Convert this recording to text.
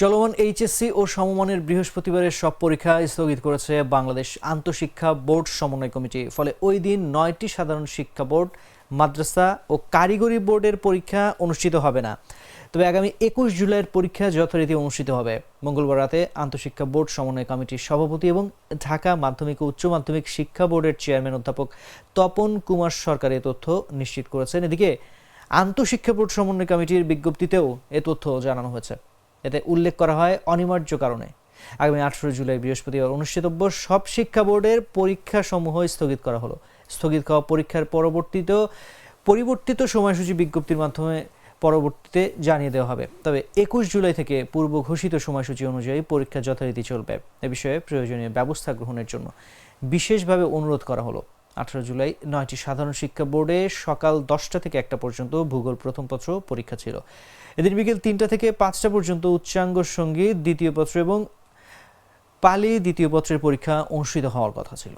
চলমান এইচএসসি ও সমমানের বৃহস্পতিবারের সব পরীক্ষা স্থগিত করেছে বাংলাদেশ আন্তঃশিক্ষা বোর্ড সমন্বয় কমিটি। ফলে ওই দিন নয়টি সাধারণ শিক্ষা বোর্ড, মাদ্রাসা ও কারিগরি বোর্ডের পরীক্ষা অনুষ্ঠিত হবে না। তবে আগামী একুশ জুলাইয়ের পরীক্ষা যথারীতি অনুষ্ঠিত হবে। মঙ্গলবার রাতে আন্তঃশিক্ষা বোর্ড সমন্বয় কমিটির সভাপতি এবং ঢাকা মাধ্যমিক ও উচ্চ মাধ্যমিক শিক্ষা বোর্ডের চেয়ারম্যান অধ্যাপক তপন কুমার সরকার এ তথ্য নিশ্চিত করেছেন। এদিকে আন্তঃশিক্ষা বোর্ড সমন্বয় কমিটির বিজ্ঞপ্তিতেও এ তথ্য জানানো হয়েছে। এতে উল্লেখ করা হয় অনিবার্য কারণে। আগামী আঠারো জুলাই বৃহস্পতিবার অনুষ্ঠিতব্য সব শিক্ষা বোর্ডের পরীক্ষা সমূহ স্থগিত করা হলো। স্থগিত হওয়া পরীক্ষার পরবর্তীত, পরিবর্তিত সময়সূচি বিজ্ঞপ্তির মাধ্যমে পরবর্তীতে জানিয়ে দেওয়া হবে। তবে একুশ জুলাই থেকে পূর্ব ঘোষিত সময়সূচি অনুযায়ী পরীক্ষা যথারীতি চলবে। এ বিষয়ে প্রয়োজনীয় ব্যবস্থা গ্রহণের জন্য বিশেষভাবে অনুরোধ করা হলো। আঠারো জুলাই নয়টি সাধারণ শিক্ষা বোর্ডে সকাল দশটা থেকে একটা পর্যন্ত ভূগোল প্রথম পত্র পরীক্ষা ছিল। এদিন বিকেল তিনটা থেকে পাঁচটা পর্যন্ত উচ্চাঙ্গ সংগীত, দ্বিতীয় পত্র এবং পালি দ্বিতীয় পত্রের পরীক্ষা অনুষ্ঠিত হওয়ার কথা ছিল।